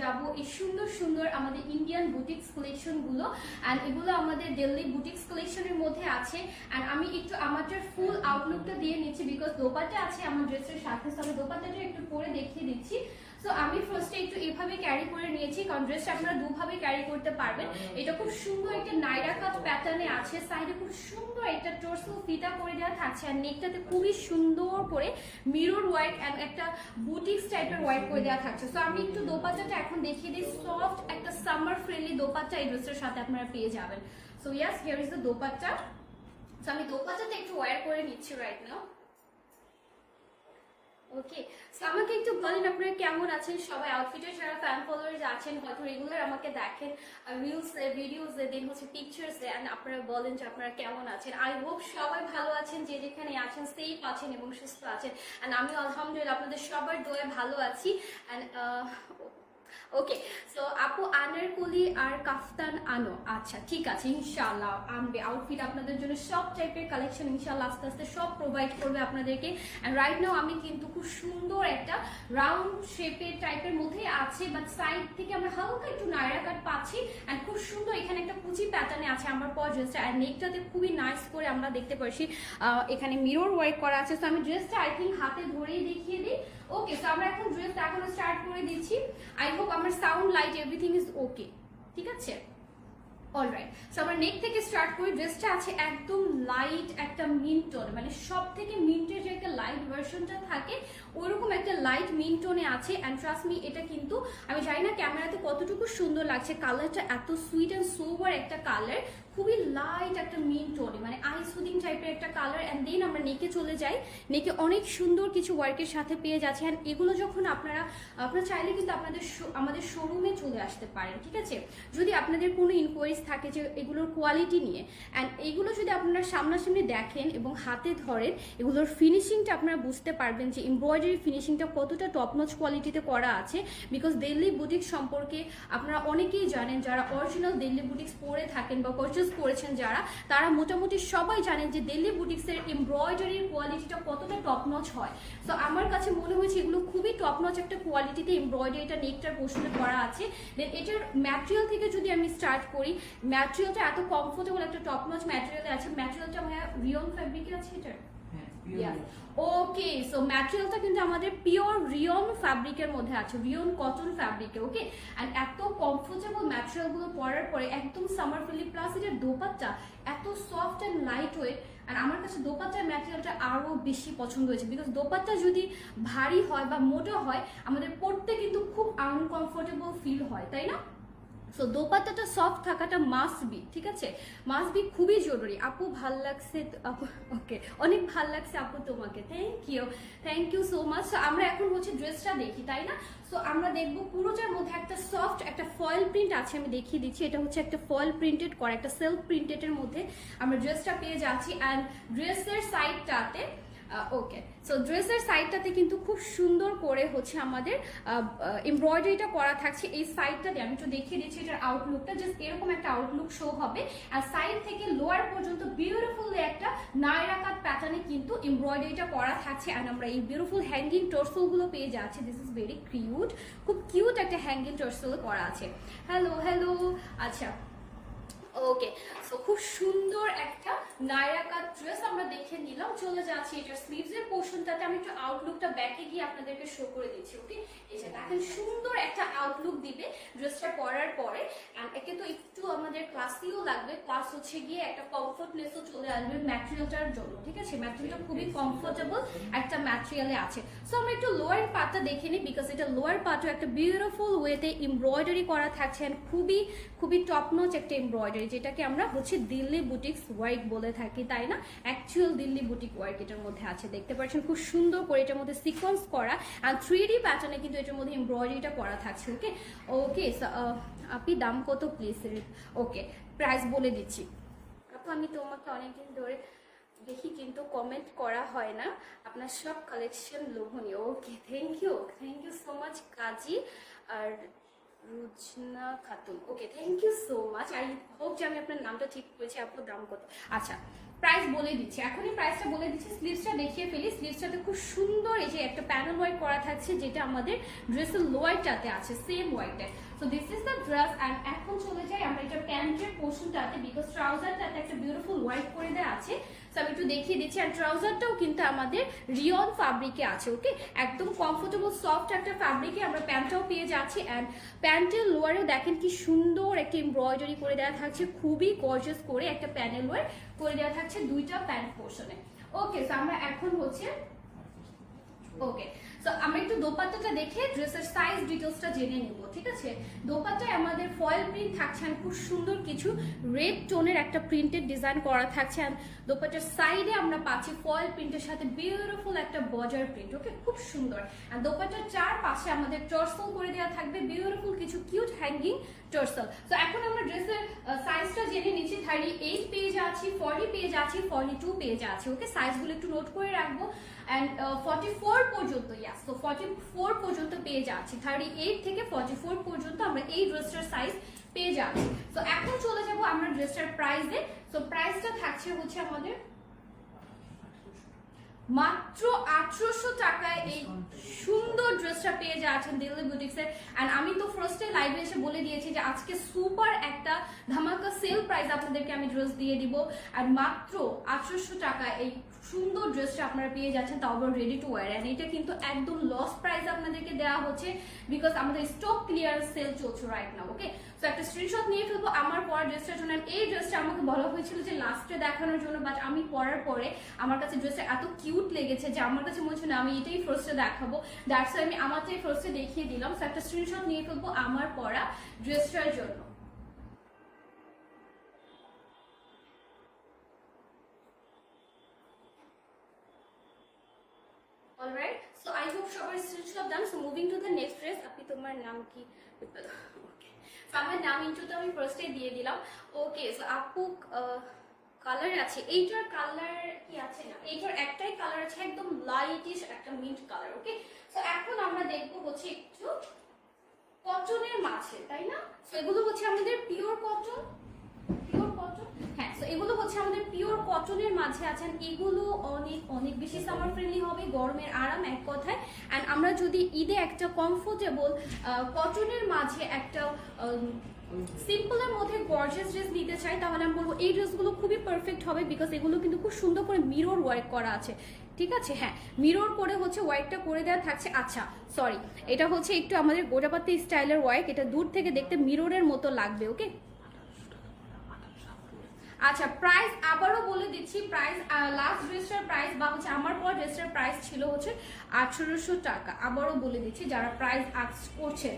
যাব এই সুন্দর সুন্দর আমাদের ইন্ডিয়ান বুটিক্স কালেকশনগুলো অ্যান্ড এগুলো আমাদের দিল্লি বুটিক্স কালেকশনের মধ্যে আছে। অ্যান্ড আমি একটু আমাদের ফুল আউটলুকটা দিয়ে নিচ্ছি বিকজ দোপাটা আছে আমার ড্রেসের সাথে। সাথে দোপাটাটা একটু পরে দেখিয়ে দিচ্ছি। সো আমি ফার্স্টে একটু এভাবে ক্যারি করে নিয়েছি কারণ ড্রেসটা আপনারা দুভাবে ক্যারি করতে পারবেন। এটা খুব সুন্দর একটা নাইরা কাট প্যাটার্নে আছে সাইডে খুব সুন্দর একটা টোর্সো ফিতা করে দেওয়া থাকছে, আর নেকটাতে খুবই সুন্দর করে মিরর অ্যান্ড একটা বুটিক্স টাইপের ওয়ার্ক করে দেওয়া থাকছে। সো আমি একটু দোপাট্টাটা এখন দেখিয়ে দিই সফট একটা সামার ফ্রেন্ডলি দোপাট্টা এই ড্রেসের সাথে আপনারা পেয়ে যাবেন। So yes here is the dupatta. So আমি দোপাট্টাটা একটু ওয়্যার করে নিচ্ছি রাইট নাও ওকে আমাকে একটু বলেন আপনারা কেমন আছেন? সবাই আউটফিটের যারা ফ্যান ফলোয়ার্স আছেন, হয়তো রেগুলার আমাকে দেখেন রিলস ভিডিওস দেন হচ্ছে পিকচার্স অ্যান্ড আপনারা বলেন যে আপনারা কেমন আছেন? আই হোপ সবাই ভালো আছেন, যে যেখানে আছেন সেফ আছেন এবং সুস্থ আছেন। এন্ড আমি আলহামদুলিল্লাহ আপনাদের সবার দোয়ে ভালো আছি। এন্ড ওকে সো আপু আনারকলি আর কাফতান আনো। আচ্ছা ঠিক আছে ইনশাআল্লাহ আনবে। আউটফিট আপনাদের জন্য সব টাইপের কালেকশন ইনশাআল্লাহ আস্তে আস্তে সব প্রোভাইড করবে আপনাদেরকে। অ্যান্ড রাইট নাও আমি কিন্তু খুব সুন্দর একটা রাউন্ড শেপের টাইপের মধ্যে আছে বাট সাইড থেকে আমরা হালকা একটু নায়রা কাট পাচ্ছি। অ্যান্ড খুব সুন্দর এখানে একটা কুচি প্যাটার্নে আছে আমার পর ড্রেসটা আর নেকটাতে খুবই নাইস করে আমরা দেখতে আহ, এখানে মিরর ওয়ার্ক করা আছে। সো আমি ড্রেসটা আই থিঙ্ক হাতে ধরেই দেখিয়ে দিই। ওকে সো আমরা এখন ড্রেস দেখানো স্টার্ট করে দিচ্ছি। আই হোপ আমার sound light everything is okay ঠিক আছে? অলরাইট সো আমরা নেক থেকে স্টার্ট করি ড্রেসটা আছে একদম লাইট একটা টোন মানে সব থেকে মিন্টের যে একটা লাইট ভার্সনটা থাকে, ওরকম একটা লাইট টোনে আছে। অ্যান্ড ট্রাস্ট মি এটা কিন্তু, আমি জানি না ক্যামেরাতে কতটুকু সুন্দর লাগছে। কালারটা এত সুইট অ্যান্ড সোভার একটা কালার খুবই লাইট একটা মিন টোনে মানে আই সুদিং টাইপের একটা কালার অ্যান্ড দেন আমরা নেকে চলে যাই। নেকে অনেক সুন্দর কিছু ওয়ার্কের সাথে পেয়ে যাচ্ছে অ্যান্ড এগুলো যখন আপনারা আপনারা চাইলে কিন্তু আপনাদের আমাদের শোরুমে চলে আসতে পারেন, ঠিক আছে? যদি আপনাদের কোনো ইনকোয়ারিজ থাকে যে এগুলোর কোয়ালিটি নিয়ে অ্যান্ড এগুলো যদি আপনারা সামনাসামনি দেখেন এবং হাতে ধরেন, এগুলোর ফিনিশিংটা আপনারা বুঝতে পারবেন যে এমব্রয়ডারি ফিনিশিংটা কতটা টপ নচ কোয়ালিটিতে করা আছে বিকজ দিল্লি বুটিক সম্পর্কে আপনারা অনেকেই জানেন, যারা অরিজিনাল দিল্লি বুটিক্স পরে থাকেন বা পারচেস করেছেন যারা, তারা মোটামুটি সবাই জানেন যে দিল্লি বুটিক্সের এমব্রয়ডারির কোয়ালিটিটা কতটা টপ নচ হয়। তো আমার কাছে মনে হয়েছে এগুলো খুবই টপ নচ একটা কোয়ালিটিতে এমব্রয়ডারিটা নেকটার পোর্শনে করা আছে। দেন এটার ম্যাটেরিয়াল থেকে যদি আমি স্টার্ট করি ম্যাটেরিয়ালটা এত কমফোর্টেবল একটা টপ নচ ম্যাটেরিয়ালে আছে ম্যাটেরিয়ালটা আমার রিয়ন ফ্যাব্রিকে আছে এটার? ওকে সো ম্যাটেরিয়ালটা কিন্তু আমাদের পিওর রিয়ন ফ্যাব্রিকের মধ্যে আছে। রিয়ন কটন ফ্যাব্রিকে ওকে অ্যান্ড এত কমফোর্টেবল ম্যাটেরিয়ালগুলো পরার পরে একদম সামার ফিলি প্লাস এটার দোপাট্টা, এত সফট অ্যান্ড লাইট ওয়েট আর আমার কাছে দোপাট্টার ম্যাটেরিয়ালটা আরও বেশি পছন্দ হয়েছে। বিকজ দোপাট্টা যদি ভারী হয় বা মোটা হয়, আমাদের পরতে কিন্তু খুব আনকমফোর্টেবল ফিল হয়, তাই না? সো দোপাতাটা সফট থাকাটা মাস্ট বি ঠিক আছে? মাস্ট বি খুবই জরুরি। আপু, ভালো লাগছে আপু ওকে অনেক ভালো লাগছে আপু তোমাকে। Thank you thank you so much so আমরা এখন হচ্ছে ড্রেসটা দেখি, তাই না? সো আমরা দেখব পুরোটার মধ্যে একটা সফট একটা ফয়েল প্রিন্ট আছে, আমি দেখিয়ে দিচ্ছি। এটা হচ্ছে একটা ফয়েল প্রিন্টেড করা, একটা সেলফ প্রিন্টেডের মধ্যে আমরা ড্রেসটা পেয়ে যাচ্ছি। অ্যান্ড ড্রেসের সাইডটাতে ওকে সো ড্রেসের সাইডটাতে কিন্তু খুব সুন্দর করে হচ্ছে আমাদের এমব্রয়ডারিটা করা থাকছে। এই সাইডটাতে আমি একটু দেখিয়ে দিচ্ছি এটার আউটলুকটা জাস্ট এরকম একটা আউটলুক শো হবে। আর সাইড থেকে লোয়ার পর্যন্ত বিউটিফুল একটা নায়রা কাট প্যাটার্নে কিন্তু এমব্রয়ডারিটা করা থাকছে। আর আমরা এই বিউটিফুল হ্যাঙ্গিংগুলো পেয়ে যাচ্ছি। দিস ইজ ভেরি কিউট খুব কিউট একটা হ্যাঙ্গিং টর্সল করা আছে। হ্যালো হ্যালো আচ্ছা ওকে সো খুব সুন্দর একটা নায়রা কাট ড্রেস আমরা দেখে নিলাম। চলে যাচ্ছি এটার স্লিভস এর পোর্শনটাতে আমি একটু আউটলুকটা ব্যাকে গিয়ে আপনাদেরকে শো করে দিচ্ছি ওকে এই দেখেন, সুন্দর একটা আউটলুক দিবে ড্রেসটা পরার পরে। একে তো একটু আমাদের ক্লাসিও লাগবে। প্লাস হচ্ছে গিয়ে একটা কমফোর্টনেসও চলে আসবে ম্যাটেরিয়ালটার জন্য, ঠিক আছে? ম্যাটেরিয়ালটা খুবই কমফোর্টেবল একটা ম্যাটেরিয়ালে আছে। সো আমরা একটু লোয়ার পার্টটা দেখে নিই বিকজ এটা লোয়ার পার্টও একটা বিউটিফুল ওয়েতে এমব্রয়ডারি করা থাকছে। খুবই খুবই টপ নচ একটা এমব্রয়ডারি যেটাকে আমরা হচ্ছে দিল্লি বুটিক্স ওয়ার্ক বলে থাকি, তাই না? অ্যাকচুয়াল দিল্লি বুটিক ওয়ার্ক এটার মধ্যে আছে, দেখতে পাচ্ছেন খুব সুন্দর করে এটার মধ্যে সিকোয়েন্স করা আর থ্রি ডি প্যাটার্নে কিন্তু এটার মধ্যে এমব্রয়ডারিটা করা থাকছে ওকে ওকে আপনি দাম কত প্লিজ ওকে প্রাইস বলে দিচ্ছি। আপু, আমি তোমাকে অনেকদিন ধরে দেখি কিন্তু কমেন্ট করা হয় না। আপনার সব কালেকশন লোভনীয়। Okay thank you thank you so much Kazi. R Rujna Khatun. Okay thank you so much I hope যে আমি আপনার নামটা ঠিক করেছি আপুর দাম কত। আচ্ছা প্রাইস বলে দিচ্ছি। এখনই প্রাইসটা বলে দিচ্ছি। স্লিভসটা দেখিয়ে ফেলি। স্লিভসটাতে খুব সুন্দর। এই যে একটা প্যানেল ওয়ার্ক করা থাকছে, যেটা আমাদের ড্রেসের লোয়ারটাতে আছে same ওয়াইটে so this is the dress and এখন চলে যাই আমরা এটা প্যান্টের পোর্শনটাতে বিকজ ট্রাউজারটাতে একটা বিউটিফুল হোয়াইট করে দেওয়া আছে। সো আমি একটু দেখিয়ে দিচ্ছি। আর ট্রাউজারটাও কিন্তু আমাদের রিয়ন ফ্যাব্রিকে আছে ওকে একদম কমফোর্টেবল সফট একটা ফ্যাব্রিকে আমরা প্যান্টটাও পেয়ে যাচ্ছি। অ্যান্ড প্যান্টের লোয়ারেও দেখেন কি সুন্দর একটা এমব্রয়ডারি করে দেওয়া থাকছে। খুবই গর্জাস করে একটা প্যানেল লোয়ার করে দেওয়া থাকছে দুইটা প্যান্ট পোর্শনে ওকে সো আমরা এখন হচ্ছে ওকে সো আমরা একটু দোপাট্টাটা দেখে ড্রেসের সাইজ ডিটেলসটা জেনে নিব, ঠিক আছে? দোপাট্টায় আমাদের ফয়েল প্রিন্ট থাকছে and খুব সুন্দর কিছু রেড টোনের একটা প্রিন্টেড ডিজাইন করা থাকছে and দোপাট্টার সাইডে আমরা পাচ্ছি ফয়েল প্রিন্টের সাথে বিউটিফুল একটা বর্ডার প্রিন্ট ওকে খুব সুন্দর। আর দোপাট্টার চার পাশে আমাদের টর্সল করে দেওয়া থাকবে বিউটিফুল কিছু কিউট হ্যাঙ্গিং টর্সল তো এখন আমরা ড্রেসের সাইজটা জেনে নিচ্ছি থার্টি এইট পেজ আছে ফর্টি পেজ আছে ফর্টি টু পেজ আছে ওকে সাইজগুলো একটু নোট করে রাখব। অ্যান্ড ফর্টি ফোর পর্যন্ত ইয়াস তো ফর্টি ফোর পর্যন্ত পেয়ে যাচ্ছি। থার্টি এইট থেকে ফর্টি ফোর পর্যন্ত আমরা এই ড্রেসটার সাইজ পেয়ে যাচ্ছি। তো এখন চলে যাব আমরা ড্রেসটার প্রাইসে তো প্রাইসটা থাকছে হচ্ছে আমাদের মাত্র আঠারোশো টাকায় এই সুন্দর ড্রেসটা পেয়ে যাচ্ছেন দিল্লি বুটিক্সের অ্যান্ড আমি তো ফার্স্টে লাইভে এসে বলে দিয়েছি যে আজকে সুপার একটা ধামাকা সেল প্রাইস আপনাদেরকে আমি ড্রেস দিয়ে দিব। আর মাত্র আঠারোশো টাকায় এই সুন্দর ড্রেসটা আপনারা পেয়ে যাচ্ছেন, তাও আবার রেডি টু ওয়ার অ্যান্ড এটা কিন্তু একদম লস প্রাইস আপনাদেরকে দেওয়া হচ্ছে বিকজ আমাদের স্টক ক্লিয়ার সেল চলছে রাইট নাও ওকে তো একটা স্ক্রিনশট নিয়ে ফেলব। আমার পরা ড্রেসটার জন্য এই ড্রেসটা আমাকে বলা হয়েছিল যে লাস্টে দেখানোর জন্য বাট আমি পরার পরে আমার কাছে ড্রেসটা এত কিউট লেগেছে যে আমার কাছে মনে হচ্ছে না, আমি এটাই ফার্স্টে দেখাবো। দ্যাটস আমি আমারটাই ফার্স্টে দেখিয়ে দিলাম। তো একটা স্ক্রিনশট নিয়ে ফেলব আমার পরা ড্রেসটার জন্য। অলরাইট সো আই হোপ সবার screenshot done so moving to the next dress আপনি তোমার নাম কি? ওকে আমার নাম ইন্ট্রোতে আমি ফার্স্টে দিয়ে দিলাম। ওকে সো আপু কালার আছে। এইটার কালার কি আছে না? এইটার একটাই কালার আছে, একদম লাইটিশ একটা মিন্ট কালার ওকে সো এখন আমরা দেখব হচ্ছে একটু কটনের মাঝে, তাই না? সো এগুলো হচ্ছে আমাদের পিওর কটন পিওর কটন হ্যাঁ সো এগুলো হচ্ছে আমাদের পিওর কটনের মাঝে আছেন এগুলো অনেক অনেক বেশি সামার ফ্রেন্ডলি হবে, গরমের আরাম এক কথায়। অ্যান্ড আমরা যদি ঈদে একটা কমফোর্টেবল কটনের মাঝে একটা সিম্পলের মধ্যে গর্জিয়াস ড্রেস নিতে চাই, তাহলে আমি বলব এই ড্রেসগুলো খুবই পারফেক্ট হবে বিকজ এগুলো কিন্তু খুব সুন্দর করে মিরর ওয়ার্ক করা আছে। ঠিক আছে? হ্যাঁ মিরর করে হচ্ছে ওয়ার্কটা করে দেওয়া থাকছে। আচ্ছা সরি এটা হচ্ছে একটু আমাদের গোটাপাতি স্টাইলের ওয়ার্ক এটা দূর থেকে দেখতে মিররের মতো লাগবে ওকে আচ্ছা প্রাইস আবারও বলে দিচ্ছি প্রাইস লাস্ট ড্রেসটার প্রাইস বা হচ্ছে আমার পর ড্রেসটার প্রাইস ছিল হচ্ছে আঠারোশো টাকা। আবারও বলে দিচ্ছি, যারা প্রাইস আক্স করছে।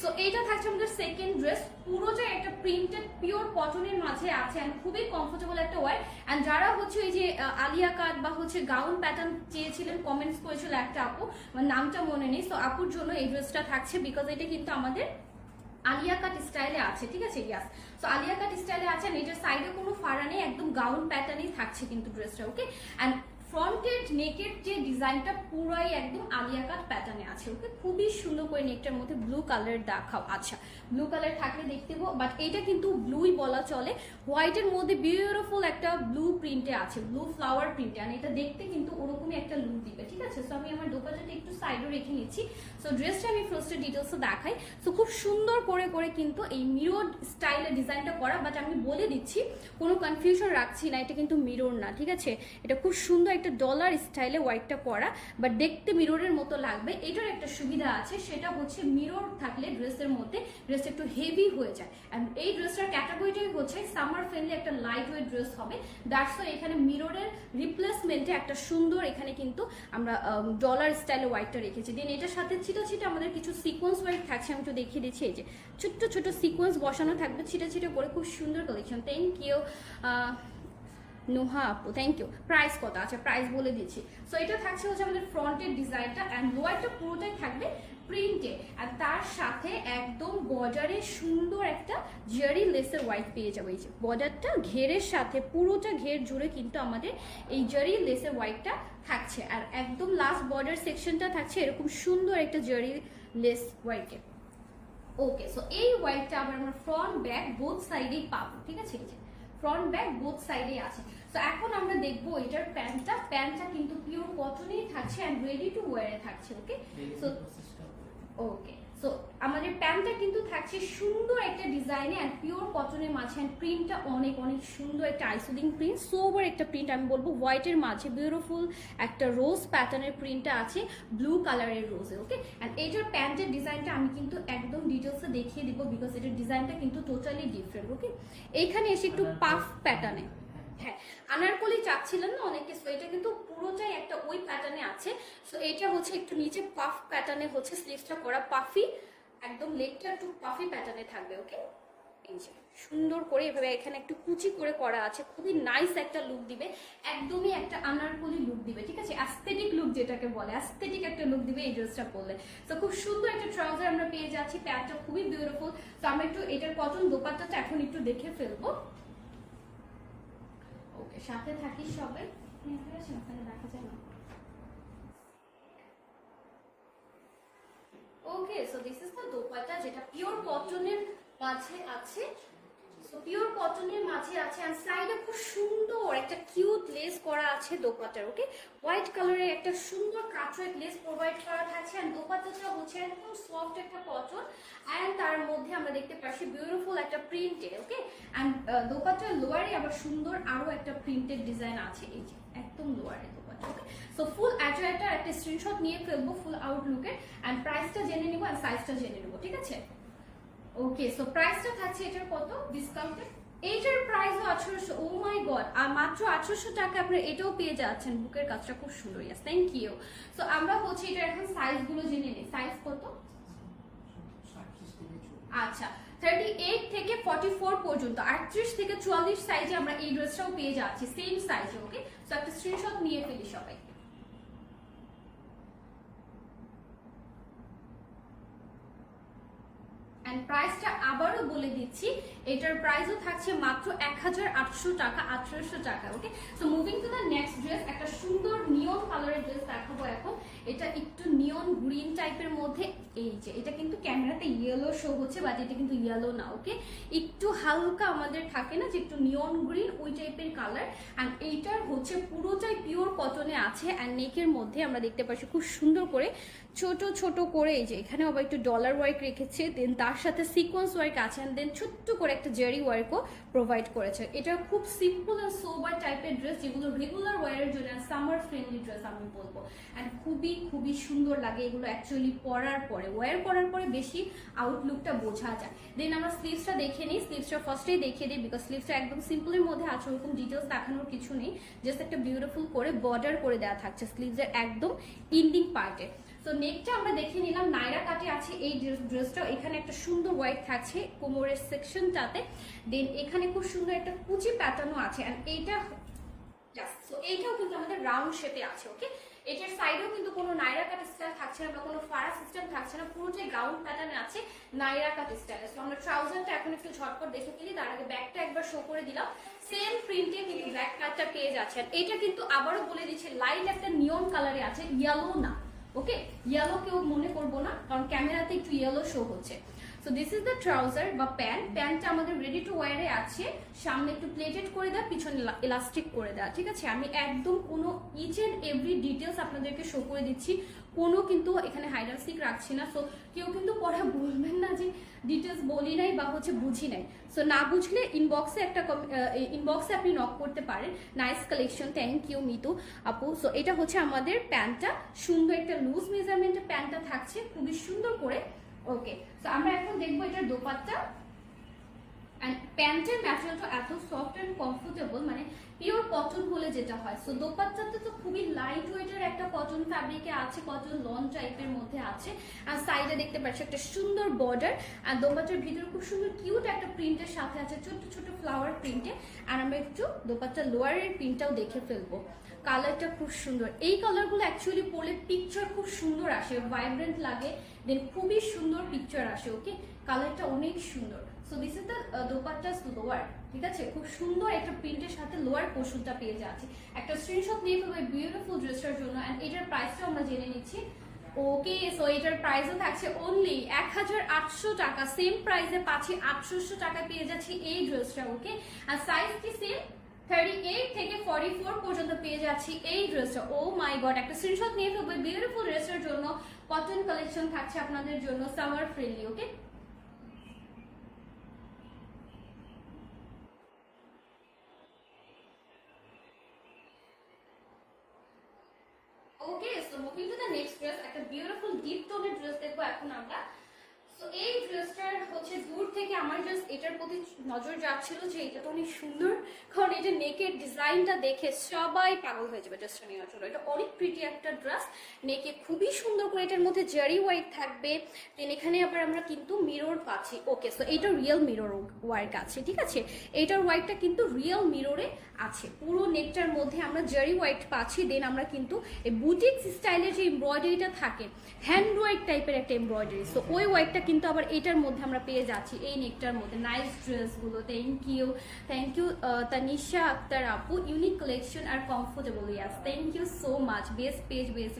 সো এইটা থাকছে আমাদের সেকেন্ড ড্রেস পুরোটা একটা প্রিন্টেড পিওর কটনের মাঝে আছে অ্যান্ড খুবই কমফোর্টেবল একটা ওয়ার অ্যান্ড যারা হচ্ছে ওই যে আলিয়া কাট বা হচ্ছে গাউন প্যাটার্ন চেয়েছিলেন কমেন্টস করেছিল একটা আপু নামটা মনে নেই। সো আপুর জন্য এই ড্রেসটা থাকছে বিকজ এটা কিন্তু আমাদের আলিয়া কাট স্টাইলে আছে, ঠিক আছে ইয়াস সো আলিয়া কাট স্টাইলে আছে, and এটার সাইডে কোনো ফাড়া নেই, একদম গাউন প্যাটার্নই থাকছে কিন্তু ড্রেসটা ওকে অ্যান্ড ফ্রন্টেড নেকের যে ডিজাইনটা পুরাই একদম আলিয়া কাট প্যাটার্নে আছে। ওকে খুবই সুন্দর করে নেকটার মধ্যে ব্লু কালার দেখাও। আচ্ছা ব্লু কালার থাকলে দেখতে বাট এটা কিন্তু ব্লুই বলা চলে। হোয়াইটের মধ্যে বিউটিফুল একটা ব্লু প্রিন্টে আছে ব্লু ফ্লাওয়ার প্রিন্টে আর এটা দেখতে কিন্তু ওরকমই একটা লুক দিবে, ঠিক আছে? সো আমি আমার দোকানটা একটু সাইডে রেখে নিচ্ছি। সো ড্রেসটা আমি ফার্স্টে ডিটেলসও দেখাই। সো খুব সুন্দর করে করে কিন্তু এই মিরর স্টাইলের ডিজাইনটা করা বাট আমি বলে দিচ্ছি, কোনো কনফিউশন রাখছি না, এটা কিন্তু মিরর না, ঠিক আছে? এটা খুব সুন্দর একটা ডলার স্টাইলে হোয়াইটটা করা বাট দেখতে মিররের মতো লাগবে। এটার একটা সুবিধা আছে, সেটা হচ্ছে মিরর থাকলে ড্রেসের মধ্যে ড্রেস একটু হেভি হয়ে যায়। অ্যান্ড এই ড্রেসটার ক্যাটাগরিটাই হচ্ছে সামার ফ্রেন্ডলি একটা লাইট ওয়েট ড্রেস হবে দ্যাটস এখানে মিররের রিপ্লেসমেন্টে একটা সুন্দর এখানে কিন্তু আমরা ডলার স্টাইলে হোয়াইটটা রেখেছি। দেন এটার সাথে ছিটা ছিটা আমাদের কিছু সিকোয়েন্স হোয়াইট থাকছে, আমি একটু দেখিয়ে দিচ্ছি। এই যে ছোট্ট ছোট সিকোয়েন্স বসানো থাকবে, ছিটা ছিটা করে খুব সুন্দর কালেকশন থ্যাংক ইউ নোহা আপু থ্যাংক ইউ প্রাইস কত? আচ্ছা প্রাইস বলে দিচ্ছি। সো এটা থাকছে হচ্ছে আমাদের ফ্রন্টের ডিজাইনটা অ্যান্ড লোয়ারটা পুরোটাই থাকবে প্রিন্টে আর তার সাথে একদম বর্ডারে সুন্দর একটা জারি লেসের হোয়াইট পেয়ে যাব। এই যে বর্ডারটা ঘেরের সাথে, পুরোটা ঘের জুড়ে কিন্তু আমাদের এই জারি লেসের হোয়াইটটা থাকছে। আর একদম লাস্ট বর্ডার সেকশনটা থাকছে এরকম সুন্দর একটা জারি লেস হোয়াইটে ওকে সো এই হোয়াইটটা আবার আমরা ফ্রন্ট ব্যাক বোথ সাইডেই পাবো, ঠিক আছে? ফ্রন্ট ব্যাক বোথ সাইডে আছে। তো এখন আমরা দেখব এটার প্যান্টটা। প্যান্টটা কিন্তু পিওর কটনেই থাকছে অ্যান্ড রেডি টু ওয়ারে থাকছে ওকে সো ওকে সো আমাদের প্যান্টটা কিন্তু থাকছে সুন্দর একটা ডিজাইনে অ্যান্ড পিওর কটনের মাঝে অ্যান্ড প্রিন্টটা অনেক অনেক সুন্দর একটা আইসোলিং প্রিন্ট সোবার একটা প্রিন্ট আমি বলব। হোয়াইটের মাঝে বিউটিফুল একটা রোজ প্যাটার্নের প্রিন্টটা আছে ব্লু কালারের রোজে ওকে অ্যান্ড এইটার প্যান্টের ডিজাইনটা আমি কিন্তু একদম ডিটেলসে দেখিয়ে দিব বিকজ এটার ডিজাইনটা কিন্তু টোটালি ডিফারেন্ট ওকে এইখানে এসে একটু পাফ প্যাটার্নে হ্যাঁ আনারকলি চাচ্ছিলেন না অনেকে সো এটা কিন্তু পুরোটাই একটা ওই প্যাটার্নে আছে। সো এটা হচ্ছে একটু নিচে পাফ প্যাটার্নে হচ্ছে স্লিভসটা করা পাফি একদম লেগটা একটু পাফি প্যাটার্নে থাকবে ওকে এই যে, সুন্দর করে এভাবে এখানে একটু কুচি করে করা আছে, খুবই নাইস একটা লুক দিবে, একদমই একটা আনারকলি লুক দিবে, ঠিক আছে? অ্যাস্থেটিক লুক যেটাকে বলে অ্যাস্থেটিক একটা লুক দিবে এই ড্রেসটা পরলে। তো খুব সুন্দর একটা ট্রাউজার আমরা পেয়ে যাচ্ছি প্যান্টটা খুবই বিউটিফুল তো আমরা একটু এটার কটন দোপাট্টাটা এখন একটু দেখে ফেলব। সাথে থাকিস সবাই। তাহলে দেখা okay so this is the dupatta যেটা পিওর কটনের মাঝে আছে। সো পিওর কটনের মাঝে আছে আর সাইডে খুব সুন্দর একটা কিউট লেস করা আছে দোপাট্টার ওকে হোয়াইট কালারের একটা সুন্দর কাটওয়ার্ক লেস প্রোভাইড করা থাকছে আর দোপাট্টাটা হচ্ছে একদম সফট একটা কটন অ্যান্ড তার মধ্যে আমরা দেখতে পাচ্ছি বিউটিফুল একটা প্রিন্টেড ওকে অ্যান্ড দোপাট্টার লোয়ারে আবার সুন্দর আরও একটা প্রিন্টেড ডিজাইন আছে, এই যে একদম লোয়ারে দোপাট্টা ওকে সো ফুল অ্যাড্রাইটার একটা স্ক্রিনশট নিয়ে ফেলব ফুল আউটলুকের অ্যান্ড প্রাইসটা জেনে নিবো অ্যান্ড সাইজটা জেনে নেব, ঠিক আছে? ওকে সো প্রাইসটা থাকছে এটার কত? ডিসকাউন্টেড এইটার প্রাইসও আঠারোশো ও মাই গড আর মাত্র আঠারোশো টাকা আপনারা এটাও পেয়ে যাচ্ছেন। বুকের কাজটা খুব সুন্দর ইয়াস থ্যাংক ইউ সো আমরা হচ্ছে এটার এখন সাইজগুলো জেনে নিই। সাইজ কত? আচ্ছা থার্টি এইট থেকে ফর্টি ফোর পর্যন্ত, আটত্রিশ থেকে চুয়াল্লিশ সাইজে আমরা এই ড্রেসটাও পেয়ে যাচ্ছি। সেম সাইজে ওকে সো একটা স্ক্রিনশট নিয়ে ফেলি সবাই অ্যান্ড প্রাইসটা আবারও বলে দিচ্ছি, এটার প্রাইসও থাকছে মাত্র এক হাজার আটশো টাকা, আঠারোশো টাকা okay so moving to the next dress একটা সুন্দর নিয়ন কালারের ড্রেস দেখাবো এখন। এটা একটু নিয়ন গ্রিন টাইপের মধ্যে, এই যে, এটা কিন্তু ক্যামেরাতে ইয়েলো শো হচ্ছে বাট এটা কিন্তু ইয়েলো না ওকে একটু হালকা আমাদের থাকে না যে একটু নিয়ন গ্রিন ওই টাইপের কালার অ্যান্ড এইটার হচ্ছে পুরোটাই পিওর কটনে আছে অ্যান্ড নেকের মধ্যে আমরা দেখতে পাচ্ছি খুব সুন্দর করে ছোট ছোট করে এই যে, এখানে আবার একটু ডলার ওয়ার্ক রেখেছে দেন তার সাথে সিকোয়েন্স ওয়ার্ক আছে অ্যান্ড দেন ছোট্ট করে একটা জেরি ওয়ার্কও প্রোভাইড করেছে। এটা খুব সিম্পল আর সোবার টাইপের ড্রেস যেগুলো রেগুলার ওয়ারের জন্য সামার ফ্রেন্ডলি ড্রেস আমি বলব। অ্যান্ড খুবই খুবই সুন্দর লাগে এগুলো অ্যাকচুয়ালি পরার পরে। ওয়ার করার পরে বেশি আউটলুকটা বোঝা যায়। দেন আমরা স্লিভসটা দেখে নিই স্লিভসটা ফার্স্টেই দেখিয়ে দিই বিকজ স্লিভসটা একদম সিম্পলের মধ্যে আছে, ওরকম ডিটেলস দেখানোর কিছু নেই। জাস্ট একটা বিউটিফুল করে বর্ডার করে দেওয়া থাকছে স্লিভসের একদম ইন্ডিং পার্টে তো নেকটা আমরা দেখে নিলাম। নাইরা কাটে আছে এই ড্রেসটা। এখানে একটা সুন্দর হোয়াইট থাকছে কোমরের সেকশনটাতে দেন এখানে খুব সুন্দর একটা কুচি প্যাটার্নও আছে। অ্যান্ড এইটা তো এইটাও কিন্তু আমাদের রাউন্ড শেপে আছে ওকে এটার সাইডেও কিন্তু কোনো নাইরা কাট স্টাইল থাকছে না বা কোনো ফারা সিস্টেম থাকছে না। পুরোটাই গাউন প্যাটার্নে আছে নাইরা কাট স্টাইলে তো আমরা ট্রাউজারটা এখন একটু ঝটপট দেখে ফেলি। তার আগে ব্যাগটা একবার শো করে দিলাম। সেম প্রিন্টে কিন্তু ব্যাক কাটটা পেয়ে যাচ্ছেন। এটা কিন্তু আবারও বলে দিচ্ছে লাইট একটা নিয়ন কালারে আছে ইয়েলো না ওকে ইয়েলো কেউ মনে করব না, কারণ ক্যামেরাতে একটু ইয়েলো শো হচ্ছে। So this is the trouser বা প্যান্ট প্যান্টটা আমাদের রেডি টু ওয়ারে আছে। সামনে একটু প্লেটেড করে দেওয়া, পিছনে ইলাস্টিক করে দেওয়া, ঠিক আছে? আমি একদম কোনো ইচ অ্যান্ড এভরি ডিটেলস আপনাদেরকে শো করে দিচ্ছি। কোনো কিন্তু এখানে হাইডারস্টিক রাখছি না। সো কেউ কিন্তু পরে বলবেন না যে ডিটেলস বলি নাই বা হচ্ছে বুঝি নাই। সো না বুঝলে ইনবক্সে একটা ইনবক্সে আপনি নক করতে পারেন। Nice collection thank you Mitu আপু। সো এটা হচ্ছে আমাদের প্যান্টটা সুন্দর একটা লুজ মেজারমেন্টের প্যান্টটা থাকছে। খুবই সুন্দর করে। ওকে সো আমরা এখন দেখব এটার দোপাট্টা। অ্যান্ড প্যান্টের এত সফট অ্যান্ড কমফোর্টেবল মানে পিওর কটন যেটা হয়। সো তো খুবই লাইট একটা কটন আছে কটন মধ্যে আছে। আর দেখতে পাচ্ছি একটা সুন্দর বর্ডার আর খুব সুন্দর একটা প্রিন্টের সাথে আছে ছোট ফ্লাওয়ার আর একটু লোয়ারের প্রিন্টটাও দেখে ফেলব। কালারটা খুব সুন্দর। এই কালারগুলো পিকচার খুব সুন্দর আসে ভাইব্রেন্ট লাগে। খুবই সুন্দর পিকচার আসে ওকে কালারটা অনেক সুন্দর। So this is the dupattas lower ঠিক আছে? খুব সুন্দর একটা প্রিন্টের সাথে লোয়ার পোর্শনটা পেয়ে যাচ্ছে। একটা স্ক্রিনশট নিয়ে ফেলব বিউটিফুল ড্রেসটার জন্য অ্যান্ড এটার প্রাইসটা আমরা জেনে নিচ্ছি। ওকে সো এটার প্রাইসও থাকছে অনলি এক হাজার আটশো টাকা। সেম প্রাইসে পাচ্ছি আটশোশো টাকা পেয়ে যাচ্ছি এই ড্রেসটা ওকে আর সাইজ কি সেম থার্টি এইট থেকে ফর্টি ফোর পর্যন্ত পেয়ে যাচ্ছি এই ড্রেসটা ও মাই গড একটা স্ক্রিনশট নিয়ে ফেলব বিউটিফুল ড্রেসের জন্য। কটন কালেকশন থাকছে আপনাদের জন্য summer friendly okay okay so moving to the next dress একটা বিউটিফুল ডিপ টোনের ড্রেস দেখব এখন আমরা। সো এই ড্রেসটার হচ্ছে দূর থেকে আমার জাস্ট এটার প্রতি নজর যাচ্ছিল যে এটা তো অনেক সুন্দর, কারণ এটা নেকের ডিজাইনটা দেখে সবাই পাগল হয়ে যাবে ড্রেসটা নেওয়ার জন্য। এটা অনেক প্রিটি একটা ড্রেস নেকে খুবই সুন্দর করে এটার মধ্যে জারি হোয়াইট থাকবে। দেন এখানে আবার আমরা কিন্তু মিরর পাচ্ছি। ওকে সো এইটা রিয়েল মিরর ওয়ার্ক আছে, ঠিক আছে? এইটার হোয়াইটটা কিন্তু রিয়েল মিররে আছে। পুরো নেকটার মধ্যে আমরা জারি হোয়াইট পাচ্ছি দেন আমরা কিন্তু এই বুটিক স্টাইলের যে এমব্রয়ডারিটা থাকে হ্যান্ড ওয়াইট টাইপের একটা এমব্রয়ডারি সো ওই হোয়াইটটা কিন্তু আবার এটার মধ্যে আমরা পেয়ে যাচ্ছি, এই নেকটার মধ্যে। নাইস ড্রেসগুলো thank you thank you Tanisha Akter আপু। ইউনিক কালেকশন আর comfortable yes thank you so much best page best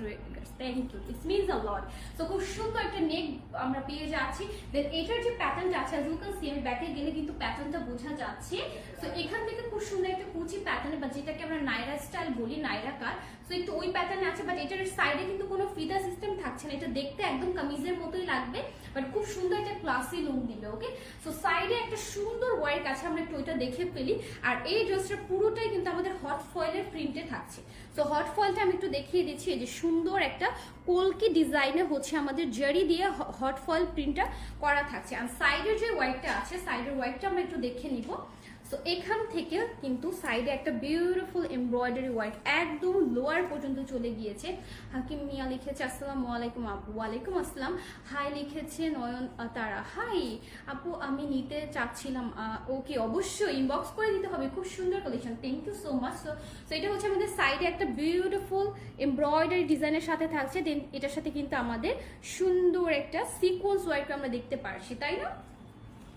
thank you it's means a lot so খুব সুন্দর একটা নেক আমরা পেয়ে যাচ্ছি। দেন এটার যে প্যাটার্নটা আছে অ্যাজ ইউ ক্যান সি আমি ব্যাকে গেলে কিন্তু প্যাটার্নটা বোঝা যাচ্ছে। সো এখান থেকে খুব সুন্দর একটা কুচি প্যাটার্ন বা যেটাকে আমরা নাইরা স্টাইল বলি নাইরা কার সো একটু ওই প্যাটার্ন আছে বাট এটার সাইডে কিন্তু কোনো ফিদা সিস্টেম থাকছে না। এটা দেখতে একদম কামিজের মতোই লাগবে বাট খুব সুন্দর একটা ক্লাসি লুক দিবে ওকে সো সাইডে একটা সুন্দর ওয়ার্ক আছে, আমরা একটু ওইটা দেখে ফেলি। আর এই ড্রেসটা পুরোটাই কিন্তু আমাদের হট ফয়েলের প্রিন্টে থাকছে। সো হট ফলটা আমি একটু দেখিয়ে দিচ্ছি। যে সুন্দর একটা কলকি ডিজাইনে হচ্ছে আমাদের জারি দিয়ে হট ফল প্রিন্টটা করা থাকছে। আর সাইডের যে হোয়াইটটা আছে সাইডের হোয়াইটটা আমরা একটু দেখে নিব। সো এখান থেকে কিন্তু সাইডে একটা বিউটিফুল এমব্রয়ডারি ওয়ার্ক একদম লোয়ার পর্যন্ত চলে গিয়েছে। হাকিম মিয়া লিখেছে, আসসালামু আলাইকুম আপু। ওয়ালাইকুম আসসালাম। হাই লিখেছে নয়ন তারা। হাই আপু, আমি নিতে চাচ্ছিলাম ওকে অবশ্যই ইনবক্স করে দিতে হবে। খুব সুন্দর collection thank you so much so so এটা হচ্ছে আমাদের সাইডে একটা বিউটিফুল এমব্রয়ডারি ডিজাইনের সাথে থাকছে। দেন এটার সাথে কিন্তু আমাদের সুন্দর একটা সিকোয়েন্স ওয়ার্ক আমরা দেখতে পারছি, তাই না?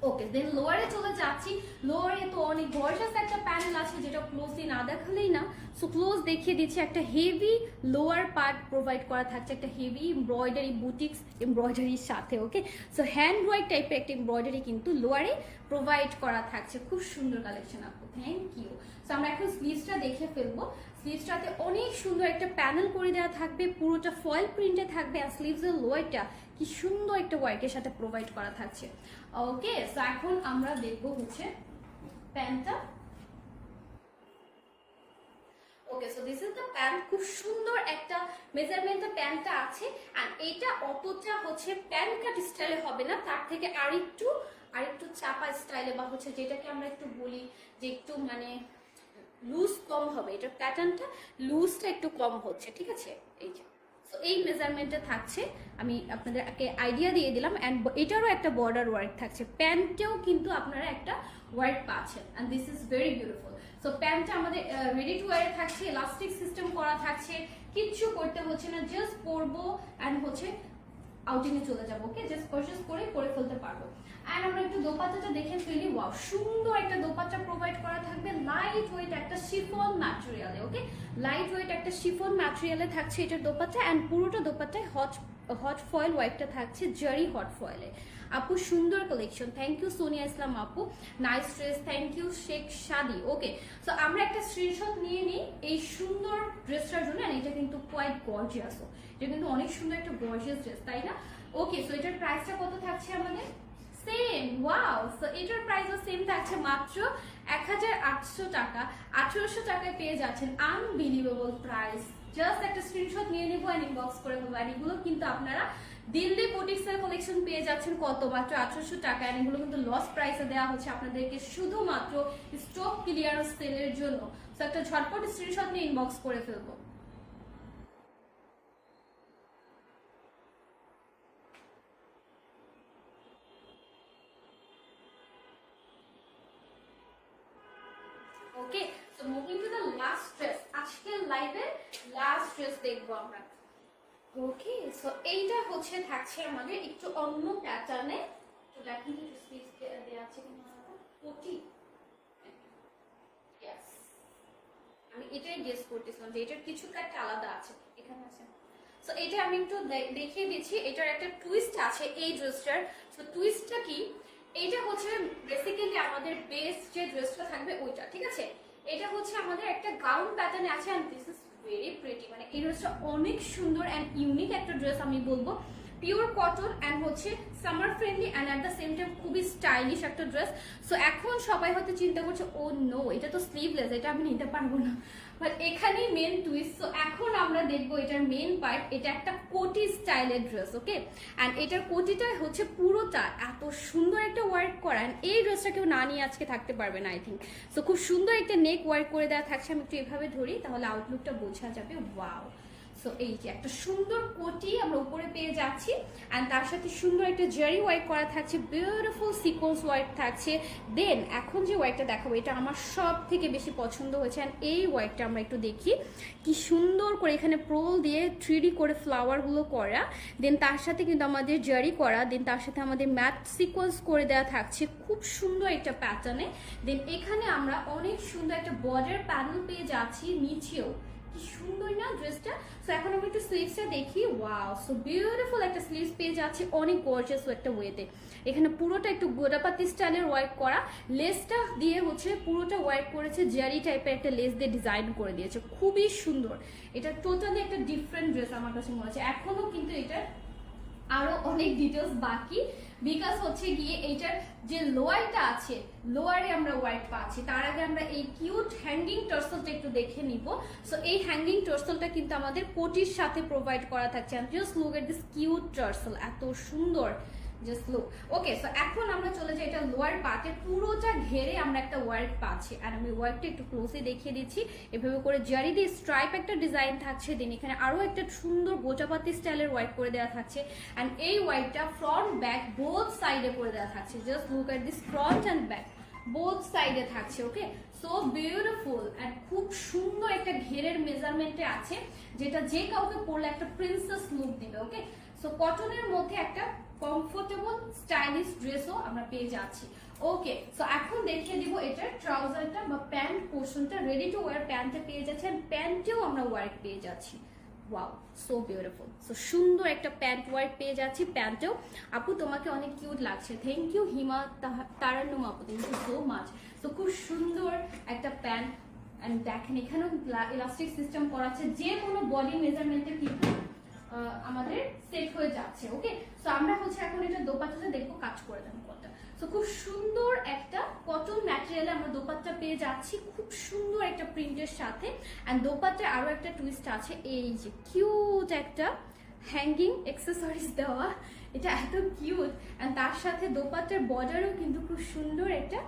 ওকে দেন লোয়ারে চলে যাচ্ছি। লোয়ারে তো অনেক গর্জাস একটা প্যানেল আছে যেটা ক্লোজলি না দেখালেই না। সো ক্লোজ দেখিয়ে দিচ্ছি, একটা হেভি লোয়ার পার্ট প্রোভাইড করা থাকছে, একটা হেভি এমব্রয়ডারি বুটিক্স এমব্রয়ডারির সাথে ওকে সো হ্যান্ড ওয়াইট টাইপের একটা এমব্রয়ডারি কিন্তু লোয়ারে প্রোভাইড করা থাকছে। খুব সুন্দর কালেকশন আপু থ্যাংক ইউ সো আমরা এখন স্লিভসটা দেখে ফেলব। স্লিভসটাতে অনেক সুন্দর একটা প্যানেল করে দেওয়া থাকবে, পুরোটা ফয়েল প্রিন্টে থাকবে, আর স্লিভসের লোয়ারটা কি সুন্দর একটা ওয়ার্কের সাথে প্রোভাইড করা থাকছে। ওকে সো এখন আমরা দেখব হচ্ছে প্যান্টটা okay so this is the pant খুব সুন্দর একটা মেজারমেন্টের প্যান্টটা আছে আর এটা অতটা হচ্ছে প্যান্ট কাট স্টাইলে হবে না, তার থেকে আরেকটু আরেকটু চাপা স্টাইলে বা হচ্ছে যেটাকে আমরা একটু বলি যে একটু মানে লুজ কম হবে এটার প্যাটার্নটা লুজটা একটু কম হচ্ছে, ঠিক আছে? এই যে। এই মেজারমেন্টে থাকছে, আমি আপনাদেরকে আইডিয়া দিয়ে দিলাম অ্যান্ড এটারও একটা বর্ডার ওয়ার্ক থাকছে। প্যান্টেও কিন্তু আপনারা একটা ওয়ার্ক পাচ্ছেন and this is very beautiful so প্যান্টটা আমাদের রেডি টু ওয়ারে থাকছে ইলাস্টিক সিস্টেম করা থাকছে, কিচ্ছু করতে হচ্ছে না জাস্ট পরবো অ্যান্ড হচ্ছে আউটিংয়ে চলে যাব ওকে জাস্ট পারচেস করে করে ফেলতে পারব। অ্যান্ড আমরা একটু দোপাট্টাটা দেখে ফেলি ওয়াও সুন্দর একটা দোপাট্টা প্রোভাইড করা থাকবে। লাইট ওয়েট একটা শিফন ম্যাটেরিয়ালে ওকে লাইট ওয়েট একটা শিফন ম্যাটেরিয়ালে থাকছে এটার দোপাট্টা অ্যান্ড পুরোটা দোপাট্টায় হট হট ফয়েল ওয়াইটটা থাকছে, জারি হট ফয়েলে আপু, সুন্দর collection thank you Sonia Islam আপু। Nice dress thank you Sheikh Shadi okay so আমরা একটা স্ক্রিনশট নিয়ে নিই। এই সুন্দর ড্রেসটার জন্য এটা কিন্তু কোয়াইট গর্জিয়াস এটা কিন্তু অনেক সুন্দর একটা গর্জিয়াস ড্রেস তাই না? ওকে সো এটার প্রাইসটা কত থাকছে আমাদের? সেম ওয়াও সো এটার প্রাইসও সেম থাকছে মাত্র এক হাজার আটশো টাকা। আঠারোশো টাকায় পেয়ে যাচ্ছেন আনবিলিভেবল প্রাইস জাস্ট একটা স্ক্রিনশট নিয়ে নেব অ্যান্ড ইনবক্স করে দেবো। আর এগুলো কিন্তু আপনারা দিল্লি বুটিক্সের কালেকশন পেয়ে যাচ্ছেন কত মাত্র আঠারোশো টাকা। and এগুলো কিন্তু লস প্রাইসে দেওয়া হচ্ছে আপনাদেরকে শুধুমাত্র স্টক ক্লিয়ারেন্স সেলের জন্য। তো একটা ঝটপট স্ক্রিনশট নিয়ে ইনবক্স করে ফেলব। Okay so moving to the last dress আজকের লাইভের লাস্ট ড্রেস দেখব আমরা। ওকে সো এইটা হচ্ছে থাকছে আমাদের একটু অন্য প্যাটার্নে তো দেখেন স্পেস দেওয়া আছে কিনা। ওটি আমি এটাই গেস করতেছিলাম যে এটার কিছু একটা আলাদা আছে। এখানে আছে। সো এটা আমি একটু দেখিয়ে দিচ্ছি। এটার একটা টুইস্ট আছে এই ড্রেসটার তো টুইস্টটা কি? এইটা হচ্ছে বেসিক্যালি আমাদের বেস যে ড্রেসটা থাকবে ওইটা, ঠিক আছে? এটা হচ্ছে আমাদের একটা গাউন প্যাটার্নে আছে and this is very pretty মানে এই ড্রেসটা অনেক সুন্দর অ্যান্ড ইউনিক একটা ড্রেস আমি বলব। পিওর কটন অ্যান্ড হচ্ছে summer friendly and at the same time খুবই স্টাইলিশ একটা ড্রেস সো এখন সবাই হয়তো চিন্তা করছে ও নো এটা তো স্লিভলেস এটা আমি নিতে পারব না। বাট এখানেই মেন টুইস্ট সো এখন আমরা দেখব এটার মেন পার্ট এটা একটা কোটি স্টাইলের ড্রেস ওকে অ্যান্ড এটার কোটিটা হচ্ছে পুরোটা এত সুন্দর একটা ওয়ার্ক করা অ্যান্ড এই ড্রেসটা কেউ না নিয়ে আজকে থাকতে পারবে না আই থিঙ্ক সো খুব সুন্দর একটা নেক ওয়ার্ক করে দেওয়া থাকছে, আমি একটু এভাবে ধরি, তাহলে আউটলুকটা বোঝা যাবে ওয়াও সো এই যে একটা সুন্দর কোটি আমরা উপরে পেয়ে যাচ্ছি অ্যান্ড তার সাথে সুন্দর একটা জারি ওয়ার্ক করা থাকছে বিউটিফুল সিকোয়েন্স ওয়ার্ক থাকছে। দেন এখন যে ওয়ার্কটা দেখাবো, এটা আমার সব থেকে বেশি পছন্দ হয়েছে অ্যান্ড এই ওয়ার্কটা আমরা একটু দেখি। কি সুন্দর করে এখানে প্রোল দিয়ে থ্রি করে ফ্লাওয়ারগুলো করা। দেন তার সাথে কিন্তু আমাদের জারি করা। দেন তার সাথে আমাদের ম্যাট সিকোয়েন্স করে দেওয়া থাকছে, খুব সুন্দর একটা প্যাটার্নে দেন এখানে আমরা অনেক সুন্দর একটা বর্ডার প্যানেল পেয়ে যাচ্ছি, নিচেও। সুন্দর না ড্রেসটা সো এখন আমি একটু স্লিভসটা দেখি। ওয়াও সো বিউটিফুল একটা স্লিভস পেয়ে যাচ্ছে। অনেক গর্জিয়াস একটা ওয়েতে এখানে পুরোটা একটু গোদাপাতি স্টাইলের ওয়ার্ক করা। লেসটা দিয়ে হচ্ছে পুরোটা ওয়ার্ক করেছে জারি টাইপের একটা লেস দিয়ে ডিজাইন করে দিয়েছে। খুবই সুন্দর। এটা টোটালি একটা ডিফারেন্ট ড্রেস আমার কাছে মনে হচ্ছে। এখনও কিন্তু এটার আরও অনেক ডিটেলস বাকি। বিকজ হচ্ছে গিয়ে এইটার যে লোয়ারটা আছে লোয়ারে আমরা হোয়াইট পাচ্ছি। তার আগে আমরা এই কিউট হ্যাঙ্গিং টার্সলটা একটু দেখে নিব। সো এই হ্যাঙ্গিং টর্সলটা কিন্তু আমাদের কোটির সাথে প্রোভাইড করা থাকছে। Just look at this cute tassel এত সুন্দর। জাস্ট লুক ওকে সো এখন আমরা চলে যাই, এটা লোয়ার পার্টে পুরোটা ঘেরে আমরা একটা ওয়ার্ক পাচ্ছি। আর আমি ওয়ার্কটা একটু ক্লোজলি দেখিয়ে দিচ্ছি। এভাবে করে জারি দিয়ে স্ট্রাইপ একটা ডিজাইন থাকছে। দেন এখানে আরও একটা সুন্দর গোচাপাতি স্টাইলের ওয়ার্ক করে দেওয়া থাকছে। অ্যান্ড এই ওয়ার্কটা ফ্রন্ট ব্যাক বোথ সাইডে করে দেওয়া থাকছে। Just look at this front and back both সাইডে থাকছে ওকে সো বিউটিফুল অ্যান্ড খুব সুন্দর একটা ঘেরের মেজারমেন্টে আছে। যেটা যে কাউকে পরলে একটা প্রিন্সেস লুক দিবে ওকে সো কটনের মধ্যে একটা কমফোর্টেবল স্টাইলিশ ড্রেসও আমরা পেয়ে যাচ্ছি। ওকে সো এখন দেখিয়ে দিব এটার ট্রাউজারটা বা প্যান্ট পোর্শনটা রেডি টু ওয়ার প্যান্টটা পেয়ে যাচ্ছে আর প্যান্টেও আমরা ওয়ার্ক পেয়ে যাচ্ছি। ওয়াও সো বিউটিফুল সো সুন্দর একটা প্যান্ট ওয়ার্ক পেয়ে যাচ্ছি প্যান্টেও আপু, তোমাকে অনেক কিউট লাগছে। থ্যাংক ইউ হিমা তারান্নুম আপু থ্যাংক ইউ সো মাচ তো খুব সুন্দর একটা প্যান্ট অ্যান্ড দেখেন এখানেও ইলাস্টিক সিস্টেম করা আছে যে কোনো বডি মেজারমেন্টে কিন্তু আমাদের সেট হয়ে যাচ্ছে ওকে সো আমরা হচ্ছে এখন এটা দোপাট্টাটা দেখব, কাজ করে দেবো কতটা সো খুব সুন্দর একটা কটন ম্যাটেরিয়ালে আমরা দোপাট্টা পেয়ে যাচ্ছি, খুব সুন্দর একটা প্রিন্টের সাথে। অ্যান্ড দোপাট্টার আরও একটা টুইস্ট আছে, এই যে কিউট একটা হ্যাঙ্গিং এক্সেসরিজ দেওয়া, এটা এত কিউট অ্যান্ড তার সাথে দোপাট্টার বর্ডারও কিন্তু খুব সুন্দর একটা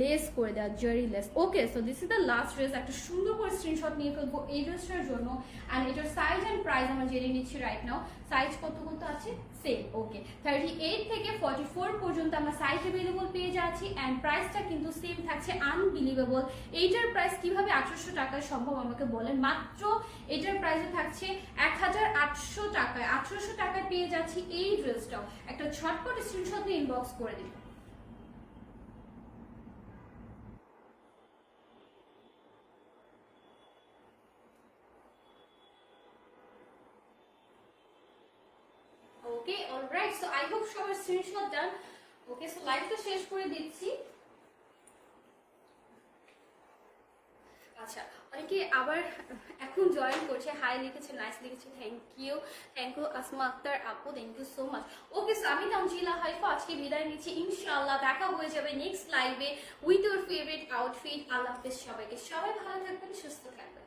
লেস করে দেওয়া zari lace okay so this is the last dress একটা সুন্দর করে স্ক্রিনশট নিয়ে ফেলব এই ড্রেসটার জন্য। অ্যান্ড এটার সাইজ অ্যান্ড প্রাইস আমরা জেনে নিচ্ছি রাইট নাও সাইজ কত কত আছে? সেম ওকে থার্টি এইট থেকে ফর্টি ফোর পর্যন্ত আমরা সাইজ অ্যাভেলেবল পেয়ে যাচ্ছি অ্যান্ড প্রাইসটা কিন্তু সেম থাকছে আনবিলিভেবল এইটার প্রাইস কীভাবে আঠারোশো টাকায় সম্ভব আমাকে বলেন? মাত্র এটার প্রাইসে থাকছে এক হাজার আটশো টাকায়। আঠারোশো টাকায় পেয়ে যাচ্ছি এই ড্রেসটাও একটা ছটপট স্ক্রিনশট নিয়ে ইনবক্স করে দিন ওকে অলরাইট সো সবার স্ক্রিনশট ডান ওকে সো লাইভটা শেষ করে দিচ্ছি। আচ্ছা অনেকে আবার এখন জয়েন করছে। হাই লিখেছে নাইস লিখেছে। Thank you thank you Asma Akter আপু thank you so much okay so আমি তামজিলা হাইফা আজকে বিদায় নিচ্ছি। ইনশাআল্লাহ দেখা হয়ে যাবে নেক্সট লাইভে উইথ ইউর ফেভারিট আউটফিট আল্লাহ হাফেজ সবাইকে। সবাই ভালো থাকবেন, সুস্থ থাকবেন।